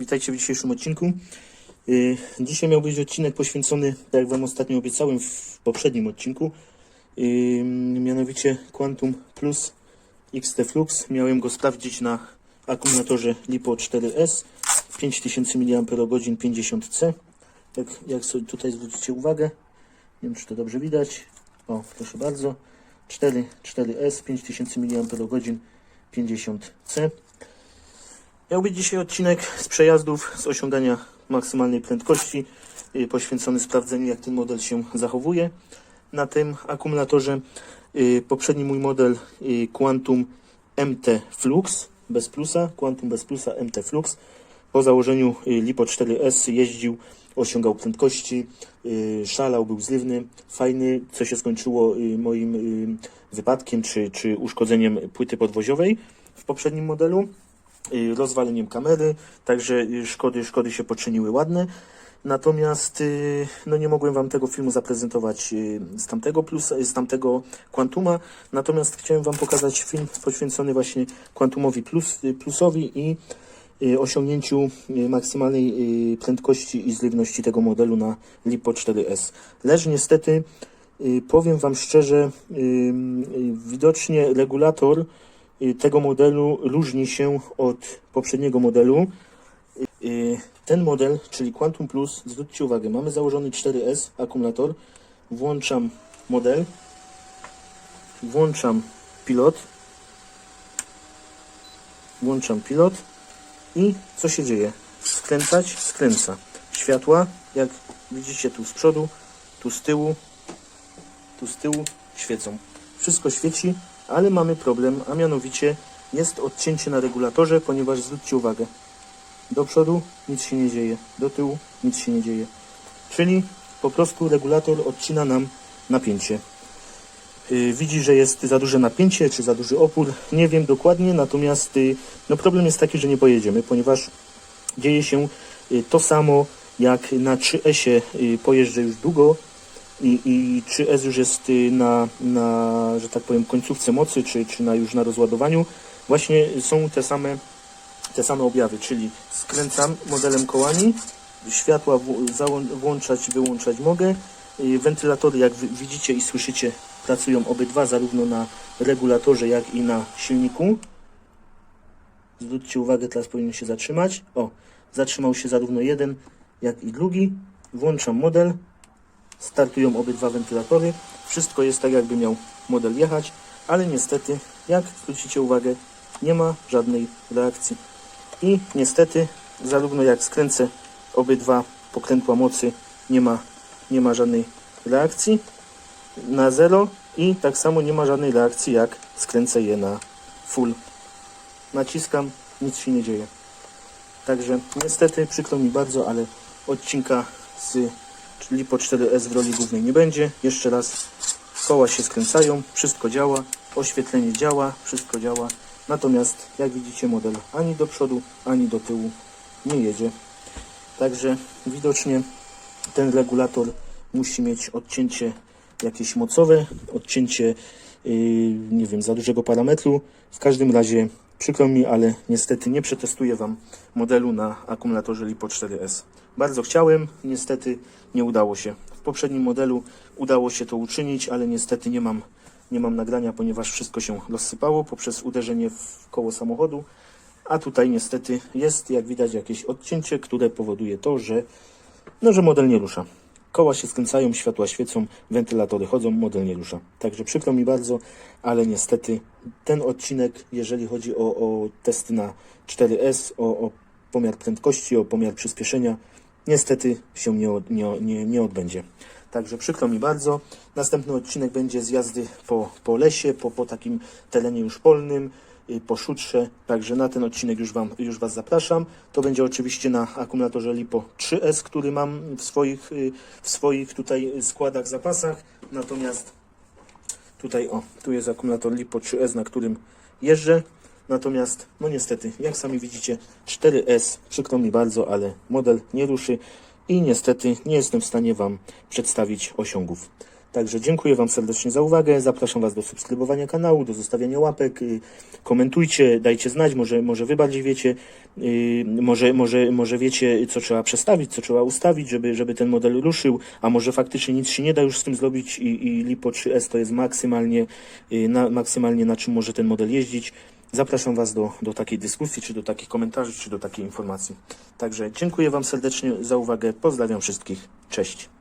Witajcie w dzisiejszym odcinku. Yy, Dzisiaj miał być odcinek poświęcony, tak jak Wam ostatnio obiecałem w poprzednim odcinku, yy, mianowicie Quantum Plus XT Flux. Miałem go sprawdzić na akumulatorze LiPo 4S 5000 mAh 50C. Jak, jak sobie tutaj zwrócicie uwagę, nie wiem czy to dobrze widać. O, proszę bardzo. 4, 4S 5000 mAh 50C. Miał być dzisiaj odcinek z przejazdów, z osiągania maksymalnej prędkości, yy, poświęcony sprawdzeniu, jak ten model się zachowuje na tym akumulatorze. Yy, Poprzedni mój model yy, Quantum MT Flux bez plusa, Quantum bez plusa MT Flux. Po założeniu LiPo 4S jeździł, osiągał prędkości, szalał, był zlewny, fajny, co się skończyło moim wypadkiem czy, czy uszkodzeniem płyty podwoziowej w poprzednim modelu y, rozwaleniem kamery, także y, szkody, szkody się poczyniły ładne. Natomiast y, no nie mogłem Wam tego filmu zaprezentować y, z tamtego plus, z tamtego Quantuma. Natomiast chciałem Wam pokazać film poświęcony właśnie Quantumowi plus, y, plusowi i y, osiągnięciu y, maksymalnej y, prędkości i zlewności tego modelu na LiPo 4S. Lecz niestety y, powiem Wam szczerze, y, y, widocznie regulator y, tego modelu różni się od poprzedniego modelu. Ten model, czyli Quantum Plus, zwróćcie uwagę, mamy założony 4S akumulator, włączam model, włączam pilot, włączam pilot i co się dzieje? Skręcać, skręca. Światła, jak widzicie tu z przodu, tu z tyłu, tu z tyłu świecą. Wszystko świeci, ale mamy problem, a mianowicie jest odcięcie na regulatorze, ponieważ zwróćcie uwagę, do przodu nic się nie dzieje, do tyłu nic się nie dzieje. Czyli po prostu regulator odcina nam napięcie. Yy, widzi, że jest za duże napięcie, czy za duży opór, nie wiem dokładnie, natomiast yy, no problem jest taki, że nie pojedziemy, ponieważ dzieje się yy, to samo jak na 3S-ie yy, pojeżdżę już długo i, i 3S już jest yy, na, na, że tak powiem, końcówce mocy, czy, czy na, już na rozładowaniu. Właśnie są te same te same objawy, czyli skręcam modelem kołami, światła włączać, wyłączać mogę. Y, Wentylatory, jak widzicie i słyszycie, pracują obydwa, zarówno na regulatorze, jak i na silniku. Zwróćcie uwagę, teraz powinien się zatrzymać. O, zatrzymał się zarówno jeden, jak i drugi. Włączam model, startują obydwa wentylatory. Wszystko jest tak, jakby miał model jechać, ale niestety, jak zwrócicie uwagę, nie ma żadnej reakcji. I niestety, zarówno jak skręcę obydwa pokrętła mocy, nie ma, nie ma żadnej reakcji na zero i tak samo nie ma żadnej reakcji, jak skręcę je na full. Naciskam, nic się nie dzieje. Także niestety, przykro mi bardzo, ale odcinka z czyli po 4S w roli głównej nie będzie. Jeszcze raz, koła się skręcają, wszystko działa, oświetlenie działa, wszystko działa. Natomiast jak widzicie model ani do przodu, ani do tyłu nie jedzie. Także widocznie ten regulator musi mieć odcięcie jakieś mocowe, odcięcie nie wiem, za dużego parametru. W każdym razie przykro mi, ale niestety nie przetestuję Wam modelu na akumulatorze LiPo 4S. Bardzo chciałem, niestety nie udało się. W poprzednim modelu udało się to uczynić, ale niestety nie mam, nie mam nagrania, ponieważ wszystko się rozsypało poprzez uderzenie w koło samochodu. A tutaj niestety jest, jak widać, jakieś odcięcie, które powoduje to, że, no, że model nie rusza. Koła się skręcają, światła świecą, wentylatory chodzą, model nie rusza. Także przykro mi bardzo, ale niestety ten odcinek, jeżeli chodzi o, o testy na 4S, o, o pomiar prędkości, o pomiar przyspieszenia, niestety się nie, nie, nie, nie odbędzie. Także przykro mi bardzo. Następny odcinek będzie z jazdy po, po lesie, po, po takim terenie już polnym, y, po szutrze. Także na ten odcinek już, wam, już Was zapraszam. To będzie oczywiście na akumulatorze LiPo 3S, który mam w swoich, y, w swoich tutaj składach, zapasach. Natomiast tutaj, o, tu jest akumulator LiPo 3S, na którym jeżdżę. Natomiast, no niestety, jak sami widzicie, 4S, przykro mi bardzo, ale model nie ruszy i niestety nie jestem w stanie Wam przedstawić osiągów. Także dziękuję Wam serdecznie za uwagę. Zapraszam Was do subskrybowania kanału, do zostawiania łapek. y, Komentujcie, dajcie znać, może, może Wy bardziej wiecie, y, może, może, może wiecie, co trzeba przestawić, co trzeba ustawić, żeby, żeby ten model ruszył, a może faktycznie nic się nie da już z tym zrobić i, i Lipo 3S to jest maksymalnie, y, na, maksymalnie na czym może ten model jeździć. Zapraszam Was do, do takiej dyskusji, czy do takich komentarzy, czy do takiej informacji. Także dziękuję Wam serdecznie za uwagę. Pozdrawiam wszystkich. Cześć.